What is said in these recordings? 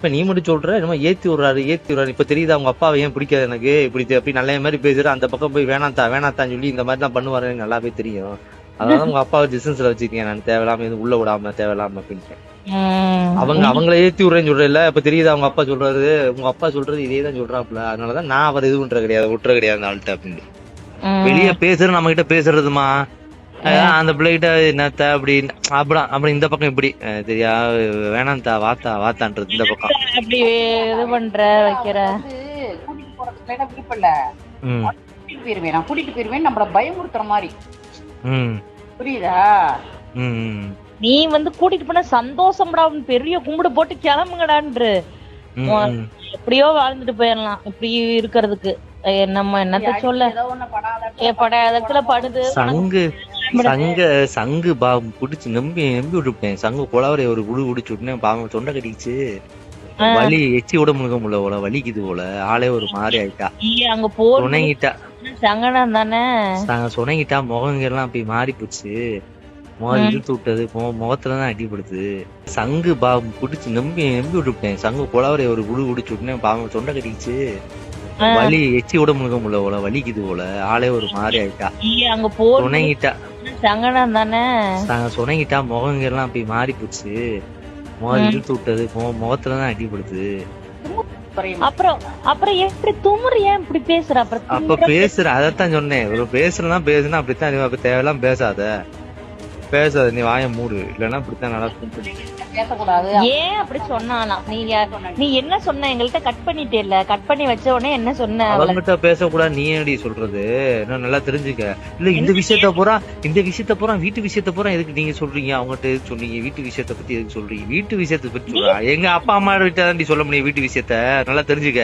இப்ப நீ மட்டும் சொல்ற? என்னமோ ஏத்தி விடுறாரு ஏத்தி விடுறாரு. இப்ப தெரியுதா அவங்க அப்பாவை ஏன் பிடிக்காது எனக்கு? இப்படி அப்படி நல்ல மாதிரி பேசுற அந்த பக்கம் போய் வேணாத்தா வேணாத்தான்னு சொல்லி இந்த மாதிரி தான் பண்ணுவாரு நல்லாவே தெரியும். அதனால உங்க அப்பாவை டிஸ்டன்ஸ்ல வச்சிருக்கேன் நான் தேவையில்லாம எதுவும் உள்ள விடாம தேவையில்லாம அப்படின்ட்டு ம். அவங்க அவங்கள ஏத்தி விடுறேன்னு சொல்றேன் இப்ப தெரியுதா அவங்க அப்பா சொல்றாரு? உங்க அப்பா சொல்றது இதே தான் சொல்றாப்புல. அதனாலதான் நான் அவர் இது பண்றது கிடையாது விட்டுற கிடையாது ஆள்கிட்ட அப்படின்னு. வெளிய பேசுற நம்ம கிட்ட பேசுறதுமா? அந்த பிள்ளைகிட்ட என்னத்த அப்படி அப்படி அப்படி இந்த பக்கம் இப்படி. சரியா வேணாம்தா வாத்தா வாத்தான்றது இந்த பக்கம். அப்படி இது பண்ற வைக்கிற? கூட்டிட்டு போறதுக்கு எல்லாம் விருப்பம் இல்ல கூட்டிட்டு போயிருவேன் நான் கூட்டிட்டு போயிருவேன் நம்மள பயமுறுத்துற மாதிரி. ம். புரியுதா? நீ வந்து கூட்டிட்டு போன சந்தோஷம்டா பெரிய கும்பிடு போட்டு கிளம்புங்கடான்று. எப்படியோ வாழ்ந்துட்டு போயிடலாம் இப்படி இருக்கிறதுக்கு. நம்ம என்னத்த சொல்ல? படாத ஏ பட இடத்துல படுது சங்கு. சங்க சங்கு பா புடிச்சு நம்பி நம்பி விட்டுட்டேன் சங்கு குளவரை ஒரு குடு குடிச்சு விட்டேன் பாவம் தொண்டை கட்டிச்சு வலி எச்சி விட முழுக முடியல போல வலிக்குது போல. ஆளே ஒரு மாதிரி ஆயிட்டா. அங்க சுணங்கிட்டா. சங்கடம் தானே? சுணங்கிட்டா முகங்க எல்லாம் அப்படி மாறி போச்சு முகம். இழுத்து விட்டது. முகத்துல தான் அடிபடுது. சங்கு பா புடிச்சு நம்பி நம்பி விட்டுட்டேன் சங்கு குளவரை ஒரு குடு குடிச்சு விட்டேன் பாவம் தொண்டை கட்டிச்சு. வலி எச்சி விட முழுக முடியல போல வலிக்குது போல. ஆளே ஒரு மாதிரி ஆயிட்டா. அங்க போன சுணங்கிட்டா. சங்கடம் தானே? ச- சுணங்கிட்டா முகங்க எல்லாம் அப்படி மாறி போச்சு முகம். இழுத்து விட்டது. முகத்துல தான் அடிபடுது. அப்புறம் அப்புறம் எப்படி துமுறு ஏன் இப்படி பேசுற? அப்புறம் அப்ப பேசுற அதத்தான் சொன்னேன். ஒரு பேசுறதா பேசுனா அப்படித்தான் நீ அப்ப தேவையெல்லாம் பேசாத. பேசாத நீ வாய மூடு. இல்லன்னா அப்படித்தான் நடக்கும் பேசக்கூடாது. ஏன் அப்படி சொன்னாலாம் நீ என்ன சொன்ன? எங்கள்கிட்ட கட் பண்ணிட்டே இல்ல கட் பண்ணி வச்ச உடனே என்ன சொன்ன அவளை? அவங்ககிட்ட பேசக்கூடாது நீ என்னடி சொல்றது? இன்னும் நல்லா தெரிஞ்சுக்க. இல்ல இந்த விஷயத்த பூரா இந்த விஷயத்த பூரா வீட்டு விஷயத்த பூரா எதுக்கு நீங்க சொல்றீங்க? அவங்ககிட்ட எதுக்கு சொன்னீங்க? வீட்டு விஷயத்த பத்தி எதுக்கு சொல்றீங்க? வீட்டு விஷயத்த பத்தி எங்க அப்பா அம்மா கிட்ட தான் சொல்ல முடியும் வீட்டு விஷயத்த. நல்லா தெரிஞ்சுக்க.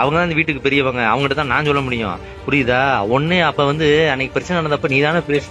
அவங்க தான் இந்த வீட்டுக்கு பெரியவங்க. அவங்ககிட்ட தான் நான் சொல்ல முடியும். புரியுதா? ஒண்ணு அப்ப வந்து அன்னைக்கு பிரச்சனை நடந்தப்ப நீ தானே பேசு